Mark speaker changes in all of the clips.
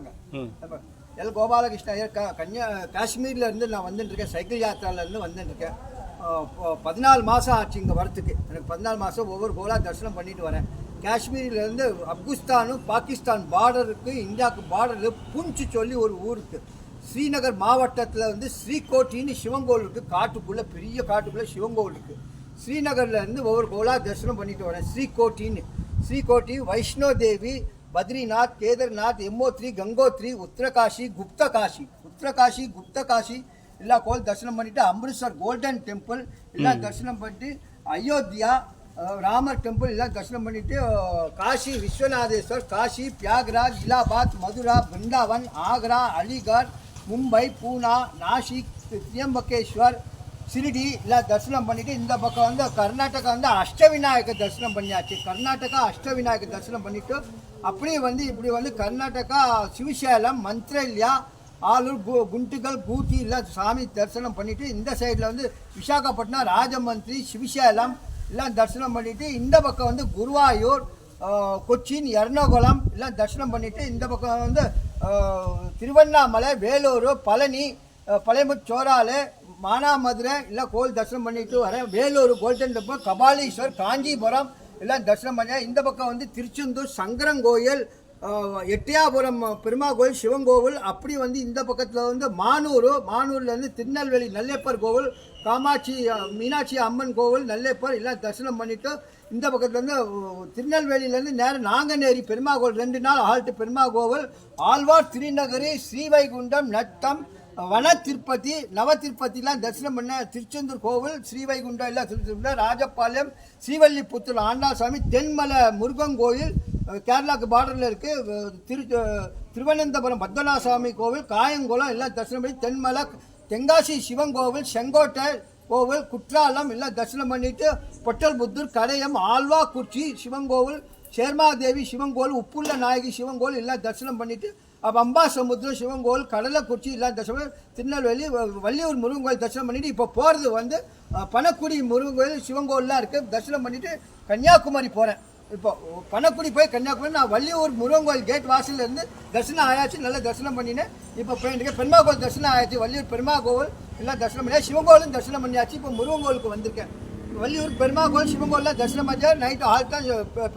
Speaker 1: வாங்க
Speaker 2: ம்.
Speaker 1: எல் கோபாலகிருஷ்ண ஐயர் க கன்னியா காஷ்மீர்ல இருந்து நான் வந்துட்டு இருக்கேன் சைக்கிள் யாத்திரால இருந்து வந்துட்டு இருக்கேன் அஹ் இப்போ பதினாலு மாதம் ஆச்சு இங்கே வரத்துக்கு. எனக்கு பதினாலு மாதம் ஒவ்வொரு கோலா தரிசனம் பண்ணிட்டு வரேன். காஷ்மீர்ல இருந்து ஆப்கானிஸ்தானும் பாகிஸ்தான் பார்டருக்கு இந்தியாவுக்கு பார்டரில் புஞ்சு சொல்லி ஒரு ஊருக்கு. ஸ்ரீநகர் மாவட்டத்தில் வந்து ஸ்ரீகோட்டின்னு சிவன் கோவில் இருக்குது காட்டுக்குள்ளே பெரிய காட்டுக்குள்ளே சிவன் கோவில் இருக்குது ஸ்ரீநகர்ல இருந்து ஒவ்வொரு கோலா தரிசனம் பண்ணிட்டு வரேன். ஸ்ரீகோட்டின்னு. ஸ்ரீகோட்டி வைஷ்ணோ தேவி பத்ரிநாத் கேதார்நாத் எம்மோத்ரி கங்கோத்ரி உத்தரகாஷி குப்தகாஷி உத்தரகாஷி குப்தகாஷி எல்லா கோவில் தரிசனம் பண்ணிட்டு அம்ரித்சர் கோல்டன் டெம்பிள் எல்லாம் தரிசனம் பண்ணிட்டு அயோத்தியா ராமர் டெம்பிள் எல்லாம் தரிசனம் பண்ணிட்டு காஷி விஸ்வநாதேஸ்வர் காஷி பியாக்ராஜ் இலாபாத் மதுரா பிருந்தாவன் ஆக்ரா அலிகர் மும்பை பூனா நாசிக் திரியம்பகேஸ்வர் சிரிடி இல்லை தரிசனம் பண்ணிவிட்டு இந்த பக்கம் வந்து கர்நாடகா வந்து அஷ்டவிநாயகர் தரிசனம் பண்ணியாச்சு. கர்நாடகா அஷ்டவிநாயகர் தரிசனம் பண்ணிவிட்டு அப்படியே வந்து இப்படி வந்து கர்நாடகா சிவசேலம் மந்திரல்யா ஆலூர் கு குண்டுகள் கூத்தி இல்லை சாமி தரிசனம் பண்ணிவிட்டு இந்த சைடில் வந்து விசாகப்பட்டினம் ராஜமந்திரி சிவசேலம் எல்லாம் தரிசனம் பண்ணிவிட்டு இந்த பக்கம் வந்து குருவாயூர் கொச்சின் எர்ணாகுளம் எல்லாம் தரிசனம் பண்ணிவிட்டு இந்த பக்கம் வந்து திருவண்ணாமலை வேலூர் பழனி பழையமுச்சோராலு மானாமதுரை எல்லாம் கோவில் தரிசனம் பண்ணிட்டு வரேன். வேலூர் கோல்டன் டெம்பிள் கபாலீஸ்வர் காஞ்சிபுரம் எல்லாம் தரிசனம் பண்ணேன். இந்த பக்கம் வந்து திருச்செந்தூர் சங்கரங்கோயில் எட்டியாபுரம் பெருமா கோயில் சிவன் கோவில். அப்படி வந்து இந்த பக்கத்தில் வந்து மானூர் மானூர்லேருந்து திருநெல்வேலி நல்லேப்பர் கோவில் காமாட்சி மீனாட்சி அம்மன் கோவில் நல்லேப்பர் எல்லாம் தரிசனம் பண்ணிவிட்டு இந்த பக்கத்துலேருந்து திருநெல்வேலியிலேருந்து நேரம் நாங்கநேரி பெருமா கோவில் ரெண்டு நாள் ஆல்ட்டு பெருமா கோவில். ஆழ்வார் திருநகரி ஸ்ரீவைகுண்டம் நத்தம் வன திருப்பதி நவ திருப்பதிலாம் தரிசனம் பண்ண திருச்செந்தூர் கோவில் ஸ்ரீவைகுண்டம் எல்லாம் திருச்செந்தூர் ராஜபாளையம் ஸ்ரீவல்லிபுத்தூர் ஆண்டாசாமி தென்மலை முருகன் கோயில் கேரளாக்கு பார்டரில் இருக்குது திரு திருவனந்தபுரம் பத்மநாசாமி கோவில் காயங்குளம் எல்லாம் தரிசனம் பண்ணி தென்மலை தென்காசி சிவன் கோவில் செங்கோட்டை கோவில் குற்றாலம் எல்லாம் தரிசனம் பண்ணிட்டு பொட்டல்புத்தூர் கடையம் ஆழ்வாக்குறிச்சி சிவன் கோவில் சேர்மாதேவி சிவன் உப்புள்ள நாயகி சிவன் எல்லாம் தரிசனம் பண்ணிட்டு அப்போ அம்பாசமுத்திரம் சிவன் கோவில் கடலைக்குறிச்சி எல்லாம் தரிசனம் திருநெல்வேலி வள்ளியூர் முருகன் கோயில் தரிசனம் பண்ணிட்டு இப்போ போகிறது வந்து பணக்குடி பனக்குடி முருகன் கோயில் சிவங்கோல்லாம் இருக்குது தரிசனம் பண்ணிவிட்டு கன்னியாகுமரி போகிறேன் இப்போ பனக்குடி போய் கன்னியாகுமரி நான் வள்ளியூர் முருகன் கோயில் கேட் வாசல்ல இருந்து தரிசனம் ஆயாச்சு நல்லா தரிசனம் பண்ணினேன். இப்போ போயிட்டு பெருமா கோவில் தரிசனம் ஆயாச்சு வள்ளியூர் பெருமா கோவில் எல்லாம் தரிசனம் பண்ணியா சிவங்கோவிலும் தரிசனம் பண்ணியாச்சு இப்போ முருகன் கோவிலுக்கு வந்திருக்கேன். வள்ளியூர் பெருமா கோவில் தரிசனம் பண்ணியா நைட்டு ஹால்ட் தான்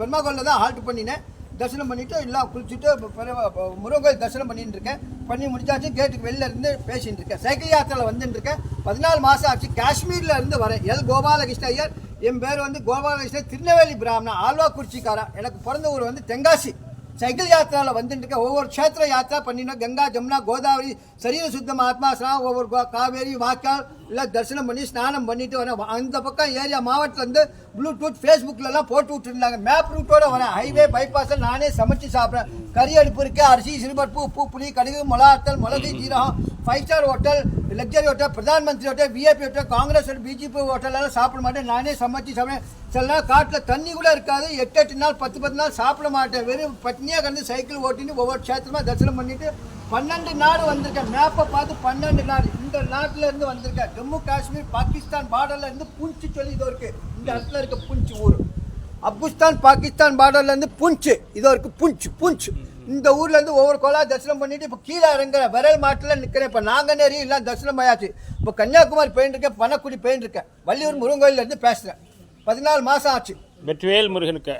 Speaker 1: பெருமாகோலில் தான் ஹால்ட் பண்ணினேன். தரிசனம் பண்ணிட்டு எல்லாம் குளிச்சுட்டு முருகோயில் முருகன் தரிசனம் பண்ணிட்டு இருக்கேன். பண்ணி முடிச்சாச்சு கேட்டுக்கு வெளில இருந்து பேசிட்டு இருக்கேன். சைக்கிள் யாத்திரையில் வந்துட்டு இருக்கேன். பதினாலு மாதம் ஆச்சு காஷ்மீரில் இருந்து வரேன். எல். கோபாலகிருஷ்ண ஐயர். என் பேர் வந்து கோபாலகிருஷ்ணன் திருநெல்வேலி பிராமணன் ஆழ்வாக்குறிச்சிக்காரன் எனக்கு பிறந்த ஊர் வந்து தென்காசி. சைக்கிள் யாத்திராவில் வந்துட்டு இருக்கேன் ஒவ்வொரு க்ஷேத்திர யாத்திரா பண்ணினோம். கங்கா ஜமுனா கோதாவரி சரீர சுத்தம் ஆத்மா ஸ்நானம் ஒவ்வொரு கோ- காவேரி வாய்க்கால் எல்லாம் தரிசனம் பண்ணி ஸ்நானம் பண்ணிட்டு வரேன் அந்த பக்கம் ஏரியா மாவட்டத்தில் வந்து ப்ளூடூத் ஃபேஸ்புக்கிலலாம் போட்டு விட்டுருந்தாங்க. மேப் ரூட்டோட வரேன். ஹைவே பைபாஸில் நானே சமைச்சு சாப்பிட்றேன். கறி அடுப்பு இருக்கு. அரிசி சிறுபருப்பு உப்பு புளி கடுகு மொளாத்தல் மிளகு ஜீரகம் five star hotel luxury hotel Pradhan Mantri hotel VIP hotel Congress hotel BJP ஹோட்டலெல்லாம் சாப்பிட மாட்டேன் நானே சமைச்சு சாப்பிடுவேன் சில நாள் காட்டில் தண்ணி கூட இருக்காது எட்டு எட்டு நாள் பத்து பத்து நாள் சாப்பிட மாட்டேன் வெறும் பட்னியாக கிடந்து சைக்கிள் ஓட்டின்னு ஒவ்வொரு க்ஷேத்திரமா தரிசனம் பண்ணிட்டு பன்னெண்டு நாடு வந்திருக்கேன் மேப்பை பார்த்து பன்னெண்டு நாடு இந்த நாட்டில் இருந்து வந்திருக்கேன் ஜம்மு காஷ்மீர் பாகிஸ்தான் பார்டர்ல இருந்து புஞ்சு சொல்லி இது இருக்கு இந்த இடத்துல இருக்க புஞ்சு ஊர் ஆப்கானிஸ்தான் பாகிஸ்தான் பார்டர்ல இருந்து புஞ்சு இதோ இருக்கு புஞ்சு புஞ்சு இந்த ஊர்ல இருந்து ஒவ்வொரு கோலா தரிசனம் பண்ணிட்டு இப்போ கீழே இறங்குற விரல் மாட்டில் நிற்கிறேன் இப்போ நாங்கநேரி எல்லாம் தரிசனம் ஆயாச்சு. இப்போ கன்னியாகுமரி பனக்குடி போயிட்டு இருக்கேன். வள்ளியூர் முருகன் பேசுறேன். பதினாலு மாசம் ஆச்சு.
Speaker 2: வெற்றிவேல் முருகனுக்கு.